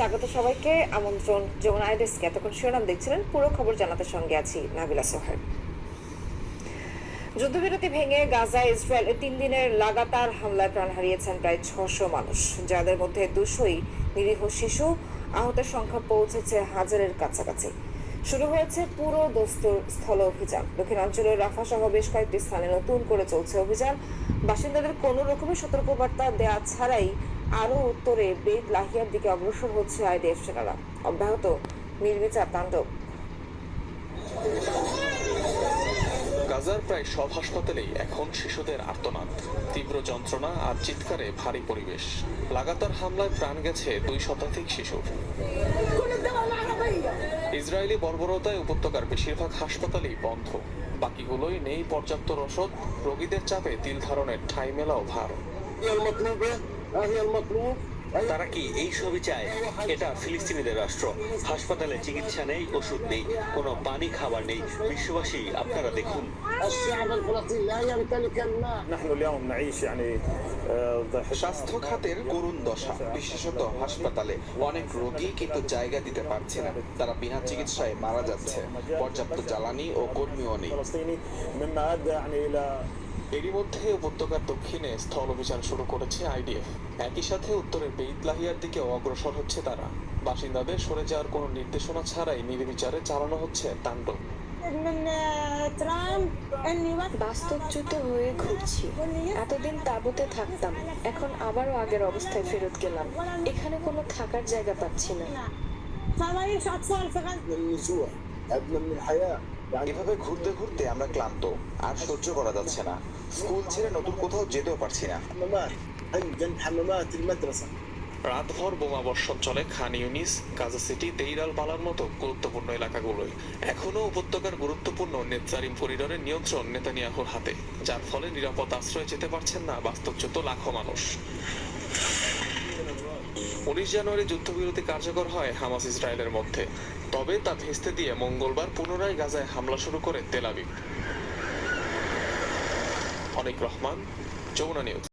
স্বাগত সবাইকে। আমন্ত্রণ যেমন আইডেস্কে। এতক্ষণ শিরোনাম দেখছিলেন, পুরো খবর জানাতে সঙ্গে আছি নাবিলা সোহেল যুদ্ধবিরতি ভেঙে গাজা ইসরায়েলের তিন দিনের লাগাতার হামলায় প্রাণ হারিয়েছেন প্রায় ছশো মানুষ। যাদের মধ্যে দুশোই নিরীহ শিশু। আহতের সংখ্যা পৌঁছেছে হাজারের কাছাকাছি। শুরু হয়েছে পুরো দস্তুর স্থল অভিযান। দক্ষিণাঞ্চলের রাফা সহ বেশ কয়েকটি স্থানে নতুন করে চলছে অভিযান। বাসিন্দাদের কোন রকমের সতর্কবার্তা দেয়া ছাড়াই আরও উত্তরে বেদ লাহিয়ার দিকে অগ্রসর হচ্ছে আইডিএফ সেনারা। অব্যাহত, নির্বিচার তাণ্ডব। গাজার প্রায় সব হাসপাতালেই এখন শিশুদের আর্তনাদ। তীব্র যন্ত্রণা আর চিৎকারে ভারী পরিবেশ। লাগাতার হামলায় প্রাণ গেছে দুই শতাধিক শিশুর। ইসরায়েলি বর্বরতায় উপত্যকার বেশিরভাগ হাসপাতালই বন্ধ। বাকিগুলোই নেই পর্যাপ্ত রসদ, রোগীদের চাপে তিল ধারণের ঠাঁই মেলাও ভার। তারা কি এই সবই চায়? এটা ফিলিস্তিনিদের রাষ্ট্র। হাসপাতালে চিকিৎসা নেই ওষুধ নেই কোনো পানি খাবার নেই। বিশ্ববাসী আপনারা দেখুন। স্বাস্থ্য খাতের করুণ দশা। বিশেষত হাসপাতালে অনেক রোগী কিন্তু জায়গা দিতে পারছে না। তারা বিনা চিকিৎসায় মারা যাচ্ছে। পর্যাপ্ত জ্বালানি ও কর্মীও নেই। এরই মধ্যে উপত্যকার দক্ষিণে স্থল অভিযান শুরু করেছে আইডিএফ। একই সাথে উত্তরের বেইতলাহিয়ার দিকে অগ্রসর হচ্ছে তারা। বাসিন্দাদের সরে যাওয়ার কোনো নির্দেশনা ছাড়াই নির্বিচারে চালানো হচ্ছে তাণ্ডব। বাস্তবচ্যুত হয়ে ঘুরছি। এতদিন তাঁবুতে থাকতাম এখন আবারও আগের অবস্থায় ফেরত গেলাম। এখানে কোনো থাকার জায়গা পাচ্ছি না। এভাবে ঘুরতে ঘুরতে আমরা ক্লান্ত, আর সহ্য করা যাচ্ছে না। স্কুল ছেড়ে নতুন কোথাও যেতেও পারছি না। রাতভর বোমা বর্ষণ চলে খান ইউনিস, গাজা সিটি তেইরাল পালার মতো গুরুত্বপূর্ণ এলাকাগুলোয়। এখনও উপত্যকার গুরুত্বপূর্ণ নেতারিম পরিডরের নিয়ন্ত্রণ নেতানিয়াহুর হাতে, যার ফলে নিরাপদ আশ্রয়ে যেতে পারছেন না বাস্তবচ্যুত লাখো মানুষ। উনিশ জানুয়ারি যুদ্ধবিরতি কার্যকর হয় হামাস ইসরায়েলের মধ্যে। তবে তা ভেস্তে দিয়ে মঙ্গলবার পুনরায় গাজায় হামলা শুরু করে Tel Aviv Anik Rahman, Jamuna news.